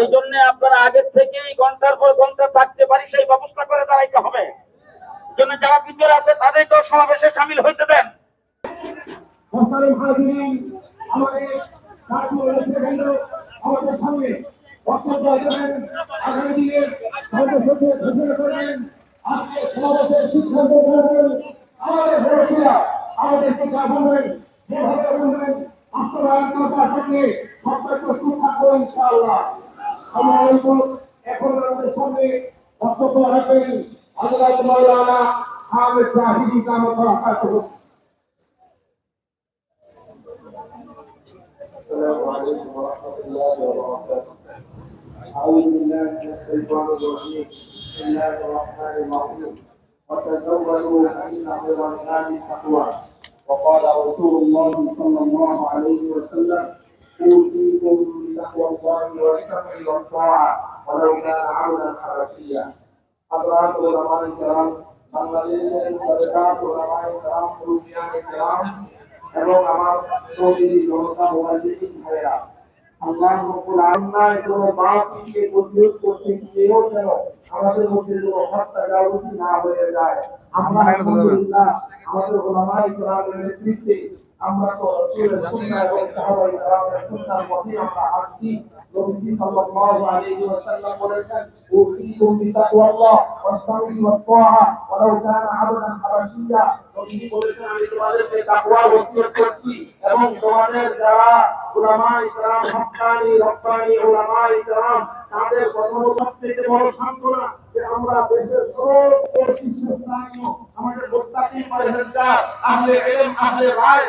এই জন্য আপনারা আগের থেকেই ঘণ্টার পর ঘণ্টা থাকতে পারি, সেই ব্যবস্থা করে দাঁড়াইতে হবে। জন্য যারা ভিতরে আছে, তাদেরকেও সমাবেশে সামিল হইতে দেন। আমাদের সিদ্ধান্ত নেবেন আমাদের ভরসা প্রস্তুত থাকবো ইনশাআল্লাহ সম্মানিত এখন আমাদের সামনে বক্তব্য রাখবেন হযরত মাওলানা হামিদ জাহিদি কামত রাকাতুহু السلام عليكم ورحمة الله وبركاته. أعوذ بالله من الشيطان الرجيم. بسم الله الرحمن الرحيم. وتزودوا فإن خير الزاد التقوى. وقال رسول الله صلى الله عليه وسلم أوصيكم بتقوى الله والسمع والطاعة ولو كان عبدا حبشيا. حضرات علماء الكرام বাংলাদেশের সরকার ওলামায়ে کرام মুরব্বিয়ানে کرام এবং আমার প্রতিনিধি জনতা মুহাজিরিন ভাইরা আল্লাহ রব্বুল আলামিন কোন বাতিলকে প্রতিরোধ করতে গিয়েও যেন আমাদের মধ্যে কোনো হত্যা জাগরুতি না হয়ে যায় আমরা আলহামদুলিল্লাহ আমাদের ওলামায়ে কেরামের নেতৃত্বে আমরা তো রাসূলের সুন্নাহ এবং সাহাবায়ে কেরামের সুন্নাহর পথে আমরা হাঁটছি নবীজি সাল্লাল্লাহু আলাইহি ওয়াসাল্লাম বলেছেন উসিকুম বিতাকওয়াল্লাহ ওয়াসসামি ওয়াত-তাআ ওয়ালাউ কানা আবদান হাবাশিয়া নবীজি বলেছেন আমি তোমাদেরকে তাকওয়া ওসিয়ত করছি এবং তোমাদের যারা উলামা ইকরাম হক্কানি রব্বানি উলামা ইকরাম তাদের কখনো সবচেয়ে বড় সান্ত্বনা যে আমরা দেশের শীর্ষস্থানীয় আমাদের মুত্তাকি পরহেজগার আহলে ইলম আহলে রায়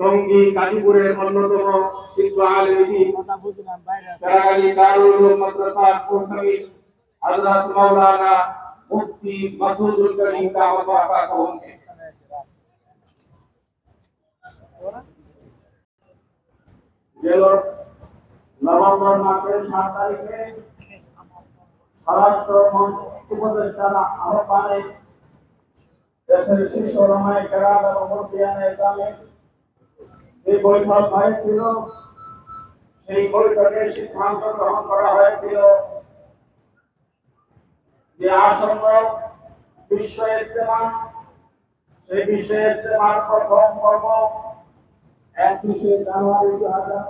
টঙ্গী গাজীপুরের অন্যতম শিশু আলমী সেরাগালী দারুল মাদ্রাসার মুহতামিম হযরত মাওলানা মুফতি মাসুদুল করিম ওয়াকাতুহুকে গেল নভেম্বর মাসের সাত তারিখে স্বরাষ্ট্র আহ্বানে দেশের শীর্ষ ওলামায়ে কেরাম এবং ইসলামে এই বৈঠক হয়েছিল। সেই বৈঠকে সিদ্ধান্ত গ্রহণ করা হয়েছিল যে আসন্ন বিশ্ব ইস্তেমা সেই বিশ্ব ইস্তেমার প্রথম পর্ব একত্রিশে জানুয়ারি দু হাজার